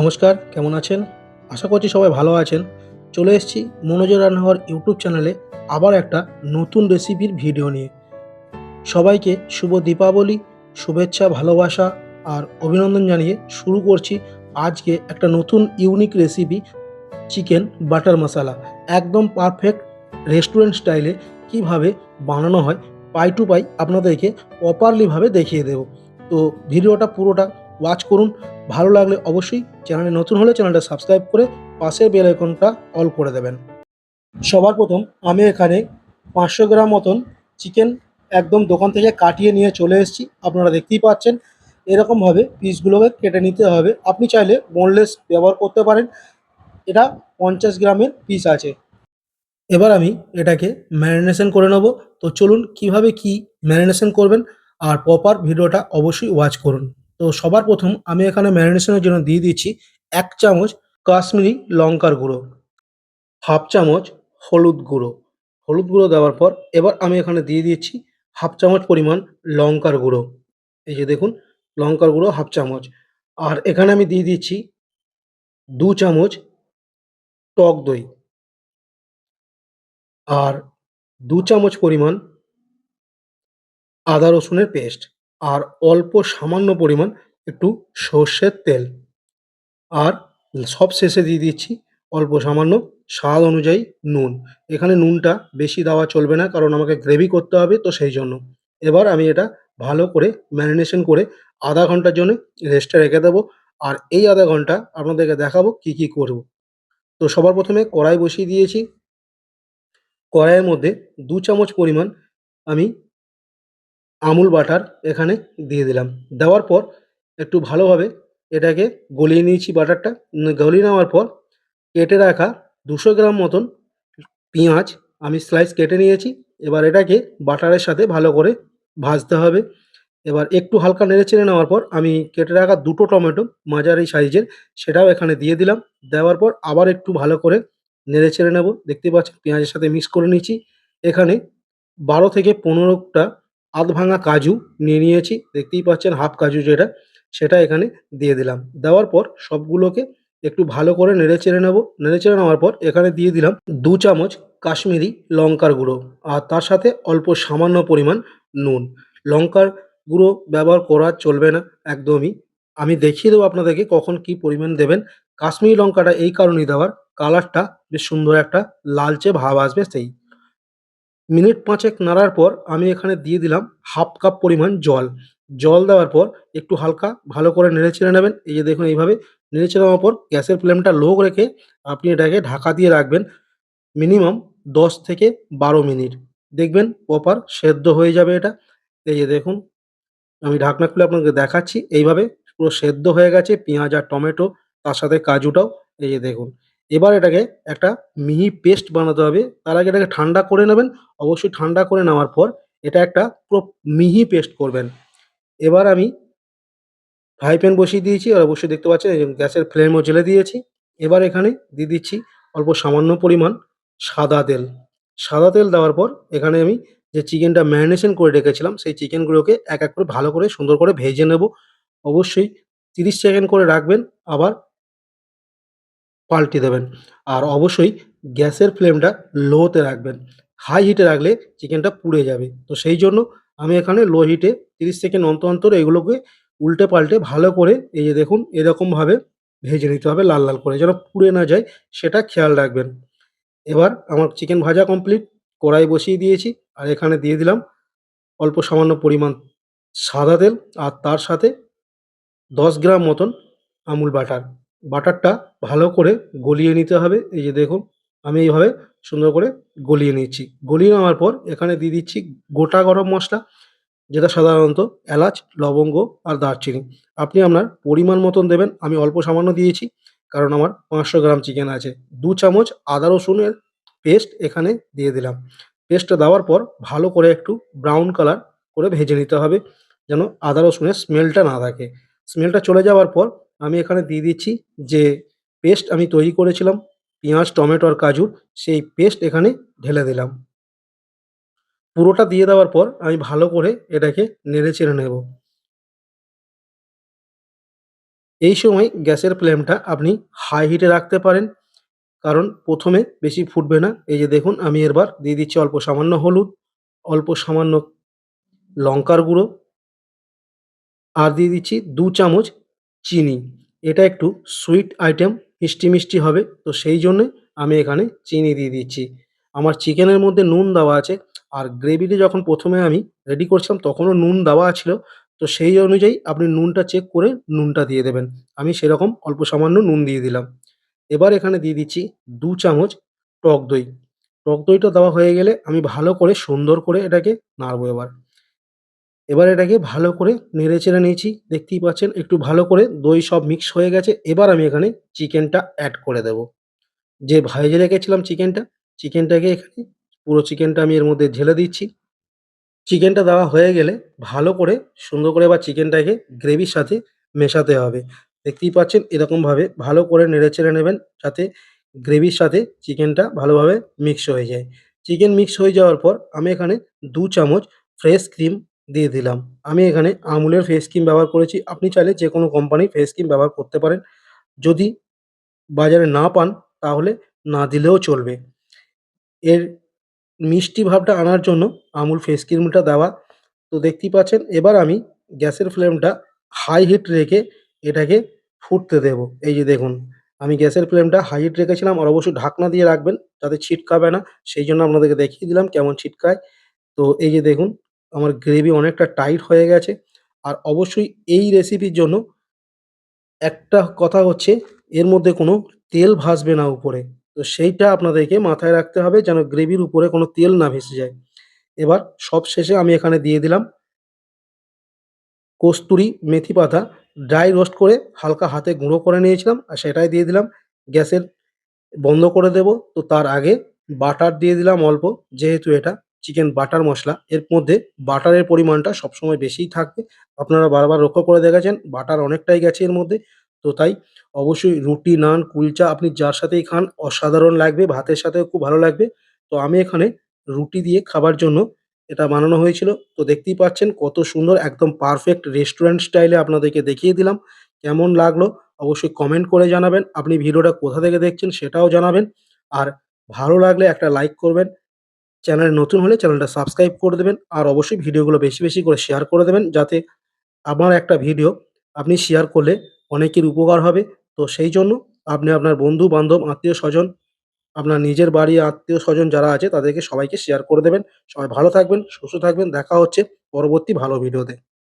নমস্কার, কেমন আছেন? আশা করছি সবাই ভালো আছেন। চলে এসেছি মনোজ রান্নাঘর ইউটিউব চ্যানেলে আবার একটা নতুন রেসিপির ভিডিও নিয়ে। সবাইকে শুভ দীপাবলি, শুভেচ্ছা, ভালোবাসা আর অভিনন্দন জানিয়ে শুরু করছি আজকে একটা নতুন unique recipe chicken butter masala একদম পারফেক্ট রেস্টুরেন্ট স্টাইলে কীভাবে বানানো হয় পাই টু পাই আপনাদেরকে প্রপারলিভাবে দেখিয়ে দেব। তো ভিডিওটা পুরোটা ওয়াচ করুন ভালো লাগলে অবশ্যই চ্যানেলে নতুন হলে চ্যানেলটা সাবস্ক্রাইব করে পাশের বেল আইকনটা অল করে দেবেন। সবার প্রথম আমি এখানে পাঁচশো গ্রাম মতন চিকেন একদম দোকান থেকে কাটিয়ে নিয়ে চলে এসেছি। আপনারা দেখতেই পাচ্ছেন, এরকমভাবে পিসগুলোকে কেটে নিতে হবে। আপনি চাইলে বোনলেস ব্যবহার করতে পারেন। এটা পঞ্চাশ গ্রামের পিস আছে। এবার আমি এটাকে ম্যারিনেশন করে নেব। তো চলুন কীভাবে কি ম্যারিনেশন করবেন, আর প্রপার ভিডিওটা অবশ্যই ওয়াচ করুন। তো সবার প্রথম আমি এখানে ম্যারিনেশনের জন্য দিয়ে দিচ্ছি এক চামচ কাশ্মীরি লঙ্কার গুঁড়ো, হাফ চামচ হলুদ গুঁড়ো। হলুদ গুঁড়ো দেওয়ার পর এবার আমি এখানে দিয়ে দিচ্ছি হাফ চামচ পরিমাণ লঙ্কার গুঁড়ো। এই যে দেখুন, লঙ্কার গুঁড়ো হাফ চামচ। আর এখানে আমি দিয়ে দিচ্ছি দু চামচ টক দই। আর দু চামচ পরিমাণ আদা রসুনের পেস্ট। আর অল্প সামান্য পরিমাণ একটু সর্ষের তেল। আর সব শেষে দিয়ে দিচ্ছি অল্প সামান্য স্বাদ অনুযায়ী নুন। এখানে নুনটা বেশি দেওয়া চলবে না, কারণ আমাকে গ্রেভি করতে হবে তো সেই জন্য। এবার আমি এটা ভালো করে ম্যারিনেশন করে আধা ঘণ্টার জন্য রেস্টে রেখে দেবো। আর এই আধা ঘণ্টা আপনাদেরকে দেখাবো কি কি করব। তো সবার প্রথমে কড়াই বসিয়ে দিয়েছি। কড়াইয়ের মধ্যে দু চামচ পরিমাণ আমি আমুল বাটার এখানে দিয়ে দিলাম। দেওয়ার পর একটু ভালোভাবে এটাকে গলিয়ে নিয়েছি বাটারটা। গলিয়ে নেওয়ার পর কেটে রাখা দুশো গ্রাম মতন পেঁয়াজ আমি স্লাইস কেটে নিয়েছি। এবার এটাকে বাটারের সাথে ভালো করে ভাজতে হবে। এবার একটু হালকা নেড়ে চেড়ে নেওয়ার পর আমি কেটে রাখা দুটো টমেটো মাঝারি সাইজের সেটাও এখানে দিয়ে দিলাম। দেওয়ার পর আবার একটু ভালো করে নেড়ে চেড়ে নেব। দেখতে পাচ্ছেন পেঁয়াজের সাথে মিক্স করে নিয়েছি। এখানে বারো থেকে পনেরোটা আধ ভাঙা কাজু নিয়ে নিয়েছি, দেখতেই পাচ্ছেন হাফ কাজু যেটা, সেটা এখানে দিয়ে দিলাম। দেওয়ার পর সবগুলোকে একটু ভালো করে নেড়ে চেড়ে নেব। নেড়ে চেড়ে নেওয়ার পর এখানে দিয়ে দিলাম দু চামচ কাশ্মীরি লঙ্কার গুঁড়ো আর তার সাথে অল্প সামান্য পরিমাণ নুন। লঙ্কার গুঁড়ো ব্যবহার করা চলবে না, একদমই। আমি দেখিয়ে দেবো আপনাদেরকে কখন কি পরিমাণ দেবেন। কাশ্মীরি লঙ্কাটা এই কারণেই দেওয়ার, কালারটা বেশ সুন্দর একটা লালচে ভাব আসবে সেই। মিনিট পাঁচেক নাড়ার পর আমি এখানে দিয়ে দিলাম হাফ কাপ পরিমাণ জল। জল দেওয়ার পর একটু হালকা ভালো করে নেড়ে চেড়ে নেবেন। এই যে দেখুন এইভাবে নেড়ে চেড়ে নেওয়ার পর গ্যাসের ফ্লেমটা লো রেখে আপনি এটাকে ঢাকা দিয়ে রাখবেন মিনিমাম দশ থেকে বারো মিনিট। দেখবেন প্রপার সেদ্ধ হয়ে যাবে এটা। এই যে দেখুন, আমি ঢাকনা খুলে আপনাকে দেখাচ্ছি। এইভাবে পুরো সেদ্ধ হয়ে গেছে। পেঁয়াজ আর টমেটো, তার সাথে কাজুটাও। এই যে দেখুন এবার এটাকে একটা মিহি পেস্ট বানাতে হবে। তার আগে এটাকে ঠান্ডা করে নেবেন। অবশ্যই ঠান্ডা করে নেওয়ার পর এটা একটা পুরো মিহি পেস্ট করবেন। এবার আমি ফ্রাই প্যান বসিয়ে দিয়েছি। আর অবশ্যই দেখতে পাচ্ছেন গ্যাসের ফ্লেমও জ্বেলে দিয়েছি। এবার এখানে দিয়ে দিচ্ছি অল্প সামান্য পরিমাণ সাদা তেল। সাদা তেল দেওয়ার পর এখানে আমি যে চিকেনটা ম্যারিনেশন করে রেখেছিলাম, সেই চিকেনগুলোকে এক এক করে ভালো করে সুন্দর করে ভেজে নেব। অবশ্যই তিরিশ সেকেন্ড করে রাখবেন। আবার পাল্টে দেবেন। আর অবশ্যই গ্যাসের ফ্লেমটা লোতে রাখবেন। হাই হিটে রাখলে চিকেনটা পুড়ে যাবে। তো সেই জন্য আমি এখানে লো হিটে তিরিশ সেকেন্ড অন্তর অন্তর এগুলোকে উল্টে পাল্টে ভালো করে এই যে দেখুন এরকমভাবে ভেজে নিতে হবে লাল লাল করে যেন পুড়ে না যায় সেটা খেয়াল রাখবেন। এবার আমার চিকেন ভাজা কমপ্লিট, কড়াই বসিয়ে দিয়েছি আর এখানে দিয়ে দিলাম অল্প সামান্য পরিমাণ সাদা তেল আর তার সাথে দশ গ্রাম মতন আমুল বাটার। বাটারটা ভালো করে গলিয়ে নিতে হবে। এই যে দেখুন, আমি এইভাবে সুন্দর করে গলিয়ে নিচ্ছি। গলিয়ে নেওয়ার পর এখানে দিয়ে দিচ্ছি গোটা গরম মশলা, যেটা সাধারণত এলাচ, লবঙ্গ আর দারচিনি। আপনি আপনার পরিমাণ মতন দেবেন, আমি অল্প সামান্য দিয়েছি, কারণ আমার পাঁচশো গ্রাম চিকেন আছে। দু চামচ আদা রসুনের পেস্ট এখানে দিয়ে দিলাম। পেস্টটা দেওয়ার পর ভালো করে একটু ব্রাউন কালার করে ভেজে নিতে হবে, যেন আদা রসুনের স্মেলটা না থাকে। স্মেলটা চলে যাওয়ার পর আমি এখানে দিয়ে দিচ্ছি যে পেস্ট আমি তৈরি করেছিলাম, পেঁয়াজ, টমেটো আর কাজুর সেই পেস্ট এখানে ঢেলে দিলাম। পুরোটা দিয়ে দেওয়ার পর আমি ভালো করে এটাকে নেড়ে চেড়ে নেব। এই সময় গ্যাসের ফ্লেমটা আপনি হাই হিটে রাখতে পারেন, কারণ প্রথমে বেশি ফুটবে না। এই যে দেখুন, আমি এবার দিয়ে দিচ্ছি অল্প সামান্য হলুদ, অল্প সামান্য লঙ্কার গুঁড়ো, আর দিয়ে দিচ্ছি দু চামচ চিনি। এটা একটু সুইট আইটেম মিষ্টি মিষ্টি হবে। তো সেই জন্যে আমি এখানে চিনি দিয়ে দিচ্ছি। আমার চিকেনের মধ্যে নুন দেওয়া আছে। আর গ্রেভিটি যখন প্রথমে আমি রেডি করছিলাম, তখনও নুন দেওয়া ছিল। তো সেই অনুযায়ী আপনি নুনটা চেক করে নুনটা দিয়ে দেবেন। আমি সেরকম অল্প সামান্য নুন দিয়ে দিলাম। এবার এখানে দিয়ে দিচ্ছি দু চামচ টক দই। টক দইটা দেওয়া হয়ে গেলে আমি ভালো করে সুন্দর করে এটাকে নাড়বো এবার। এবার এটাকে ভালো করে নেড়ে চেড়ে নিয়েছি। দেখতেই পাচ্ছেন, একটু ভালো করে দই সব মিক্স হয়ে গেছে। এবার আমি এখানে চিকেনটা অ্যাড করে দেব। যে ভেজে রেখেছিলাম চিকেনটা চিকেনটাকে এখানে পুরো চিকেনটা আমি এর মধ্যে ঢেলে দিচ্ছি। চিকেনটা দেওয়া হয়ে গেলে ভালো করে সুন্দর করে এবার চিকেনটাকে গ্রেভির সাথে মেশাতে হবে। দেখতেই পাচ্ছেন এরকমভাবে ভালো করে নেড়ে চেড়ে নেবেন যাতে গ্রেভির সাথে চিকেনটা ভালোভাবে মিক্স হয়ে যায়। চিকেন মিক্স হয়ে যাওয়ার পর আমি এখানে দু চামচ ফ্রেশ ক্রিম দিয়ে দিলাম। আমি এখানে আমুলের ফেস ক্রিম ব্যবহার করেছি। আপনি চাইলে যে কোনো কোম্পানির ফেস ক্রিম ব্যবহার করতে পারেন। যদি বাজারে না পান, তাহলে না দিলেও চলবে। এর মিষ্টি ভাবটা আনার জন্য আমুল ফেস ক্রিমটা দেওয়া। তো দেখতেই পাচ্ছেন, এবার আমি গ্যাসের ফ্লেমটা হাই হিট রেখে এটাকে ফুটতে দেব। এই যে দেখুন, আমি গ্যাসের ফ্লেমটা হাই হিট রেখেছিলাম আর অবশ্যই ঢাকনা দিয়ে রাখবেন, যাতে ছিটকাবে না। সেই জন্য আপনাদেরকে দেখিয়ে দিলাম কেমন ছিটকায়। তো এই যে দেখুন আমার গ্রেভি অনেকটা টাইট হয়ে গেছে। আর অবশ্যই এই রেসিপির জন্য একটা কথা হচ্ছে, এর মধ্যে কোনো তেল ভাসবে না উপরে। তো সেইটা আপনাদেরকে মাথায় রাখতে হবে যেন গ্রেভির উপরে কোনো তেল না ভেসে যায়। এবার সব শেষে আমি এখানে দিয়ে দিলাম কস্তুরি মেথি পাতা। ড্রাই রোস্ট করে হালকা হাতে গুঁড়ো করে নিয়েছিলাম আর সেটাই দিয়ে দিলাম। গ্যাসের বন্ধ করে দেব। তো তার আগে বাটার দিয়ে দিলাম অল্প, যেহেতু এটা চিকেন বাটার মশলা। এর মধ্যে বাটারের পরিমাণটা সবসময় বেশিই থাকবে। আপনারা বারবার লক্ষ্য করে দেখেছেন, বাটার অনেকটাই গেছে এর মধ্যে। তো তাই অবশ্যই রুটি, নান, কুলচা আপনি যার সাথেই খান, অসাধারণ লাগবে, ভাতের সাথেও খুব ভালো লাগবে। তো আমি এখানে রুটি দিয়ে খাবার জন্য এটা বানানো হয়েছিল। তো দেখতেই পাচ্ছেন কত সুন্দর, একদম পারফেক্ট রেস্টুরেন্ট স্টাইলে আপনাদেরকে দেখিয়ে দিলাম। কেমন লাগল অবশ্যই কমেন্ট করে জানাবেন। আপনি ভিডিওটা কোথা থেকে দেখছেন সেটাও জানাবেন। আর ভালো লাগলে একটা লাইক করবেন। চ্যানেলে নতুন হলে চ্যানেলটা সাবস্ক্রাইব করে দেবেন আর অবশ্যই ভিডিওগুলো বেশি বেশি করে শেয়ার করে দেবেন যাতে আমার একটা ভিডিও আপনি শেয়ার করলে অনেকের উপকার হবে। তো সেই জন্য আপনি আপনার বন্ধু, বান্ধব, আত্মীয় স্বজন, আপনার নিজের বাড়ি আত্মীয় স্বজন যারা আছে তাদেরকে সবাইকে শেয়ার করে দেবেন। সবাই ভালো থাকবেন, সুস্থ থাকবেন। দেখা হচ্ছে পরবর্তী ভালো ভিডিওতে।